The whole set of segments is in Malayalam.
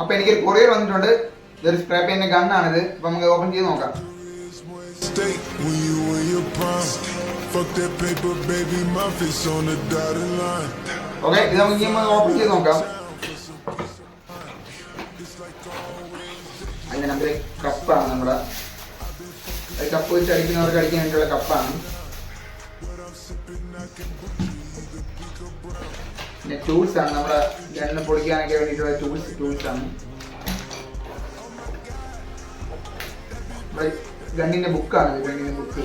അപ്പൊ എനിക്ക് കൊറിയർ വന്നിട്ടുണ്ട്. ഇതൊരു സ്പ്രേ പെയിന്റെ ഗണ്ണാണിത് അപ്പൊ നമുക്ക് ഓപ്പൺ ചെയ്ത് നോക്കാം. ഓക്കെ ഇത് നമുക്ക് ഓപ്പൺ ചെയ്ത് നോക്കാം. നമ്പർ കപ്പാണ് നമ്മുടെ. അത് കപ്പ് വെച്ച് അടിക്കുന്നവർക്ക് അടിക്കാൻ കപ്പാണ്. പിന്നെ ടൂൾസ് ആണ്. നമ്മുടെ ഗണ്ണ് പൊടിക്കാനൊക്കെ വേണ്ടിയിട്ടുള്ള ടൂൾസ് ടൂൾസ് ആണ്. ഗണ്ണിന്റെ ബുക്കാണ് ഗണ്ണിന്റെ ബുക്ക്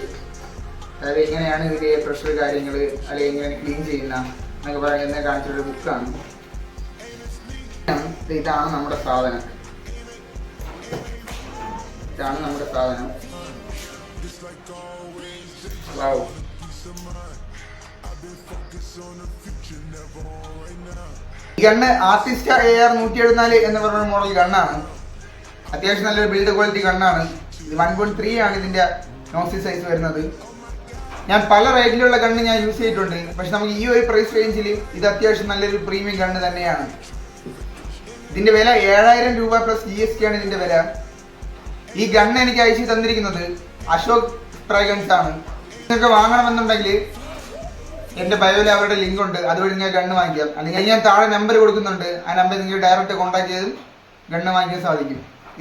അതായത് എങ്ങനെയാണ് ഇതിന്റെ പ്രഷർ കാര്യങ്ങൾ അല്ലെങ്കിൽ എങ്ങനെ ക്ലീൻ ചെയ്യുന്ന എന്നൊക്കെ പറയുന്നത് കാണിച്ചിട്ടുള്ള ബുക്കാണ് ഇതാണ് നമ്മുടെ സാധനം. ഇതാണ് നമ്മുടെ സാധനം. ഗണ്ണ് ആർട്ടിസ്റ്റ എ ആർ നൂറ്റി എഴുപത്തിനാല് എന്ന് പറയുന്ന മോഡൽ ഗണ്ണാണ്. അത്യാവശ്യം നല്ലൊരു ബിൽഡ് ക്വാളിറ്റി ഗണ്ണാണ്. ഇത് വൺ പോയിന്റ് ത്രീ ആണ് ഇതിന്റെ നോസി സൈസ് വരുന്നത്. ഞാൻ പല റേറ്റിലുള്ള ഗണ്ണ് ഞാൻ യൂസ് ചെയ്തിട്ടുണ്ട്. പക്ഷെ നമുക്ക് ഈ ഒരു പ്രൈസ് റേഞ്ചിൽ ഇത് അത്യാവശ്യം നല്ലൊരു പ്രീമിയം ഗണ്ണ് തന്നെയാണ്. ഇതിന്റെ വില ഏഴായിരം രൂപ പ്ലസ് ജി എസ് ടി ആണ് ഇതിന്റെ വില. ഈ ഗണ്ണ് എനിക്ക് അയച്ചു തന്നിരിക്കുന്നത് അശോക് ഫ്രാഗ്രൻസ് ആണ് നിങ്ങൾക്ക് വാങ്ങണമെന്നുണ്ടെങ്കിൽ എന്റെ ബയോയിൽ അവരുടെ ലിങ്ക് ഉണ്ട്. അതുവഴി നിങ്ങൾക്ക് ഗണ്ണ് വാങ്ങിക്കാം. അല്ലെങ്കിൽ ഞാൻ താഴെ നമ്പർ കൊടുക്കുന്നുണ്ട്. ആ നമ്പർ നിങ്ങൾ ഡയറക്റ്റ് കോൺടാക്ട് ചെയ്തും ഗണ്ണ് വാങ്ങിക്കാൻ സാധിക്കും.